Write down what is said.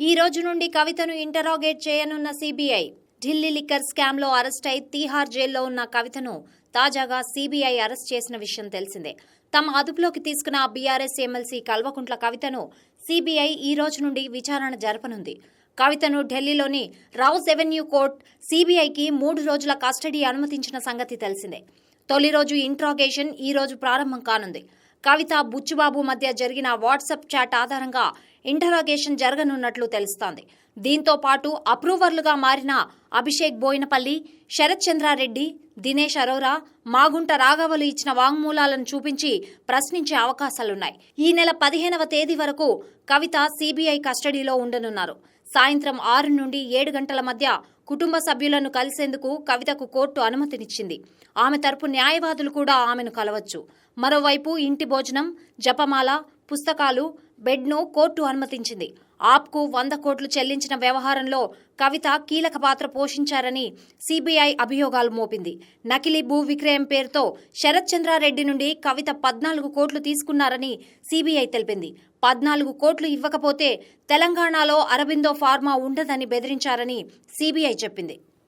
ఈ రోజు నుండి కవితను ఇంటరాగేట్ చేయనున్న సిబిఐ ఢిల్లీ లిక్కర్ స్కామ్లో అరెస్ట్ అయి తీహార్ జైల్లో ఉన్న కవితను తాజాగా సిబిఐ అరెస్ట్ చేసిన విషయం తెలిసిందే. తమ అదుపులోకి తీసుకున్న బీఆర్ఎస్ ఎమ్మెల్సీ కల్వకుంట్ల కవితను సిబిఐ ఈ రోజు నుండి విచారణ జరపనుంది. కవితను ఢిల్లీలోని రౌస్ ఎవెన్యూ కోర్ట్ సిబిఐకి మూడు రోజుల కస్టడీ అనుమతించిన సంగతి తెలిసిందే. తొలి రోజు ఇంట్రాగేషన్ ఈ రోజు ప్రారంభం కానుంది. కవిత బుచ్చుబాబు మధ్య జరిగిన వాట్సాప్ చాట్ ఆధారంగా ఇంటరాగేషన్ జరగనున్నట్లు తెలుస్తోంది. దీంతో పాటు అప్రూవర్లుగా మారిన అభిషేక్ బోయినపల్లి శరత్ చంద్రారెడ్డి దినేష్ అరోరా మాగుంట రాఘవలు ఇచ్చిన వాంగ్మూలాలను చూపించి ప్రశ్నించే అవకాశాలున్నాయి. ఈ నెల పదిహేనవ తేదీ వరకు కవిత సిబిఐ కస్టడీలో ఉండనున్నారు. సాయంత్రం ఆరు నుండి ఏడు గంటల మధ్య కుటుంబ సభ్యులను కలిసేందుకు కవితకు కోర్టు అనుమతినిచ్చింది. ఆమె తరపు న్యాయవాదులు కూడా ఆమెను కలవచ్చు. మరోవైపు ఇంటి భోజనం జపమాల పుస్తకాలు బెడ్ను కోర్టు అనుమతించింది. ఆప్కు వంద కోట్లు చెల్లించిన వ్యవహారంలో కవిత కీలక పాత్ర పోషించారని సిబిఐ అభియోగాలు మోపింది. నకిలీ భూ విక్రయం పేరుతో శరత్ చంద్రారెడ్డి నుండి కవిత పద్నాలుగు కోట్లు తీసుకున్నారని సిబిఐ తెలిపింది. పద్నాలుగు కోట్లు ఇవ్వకపోతే తెలంగాణలో అరబిందో ఫార్మా ఉండదని బెదిరించారని సిబిఐ చెప్పింది.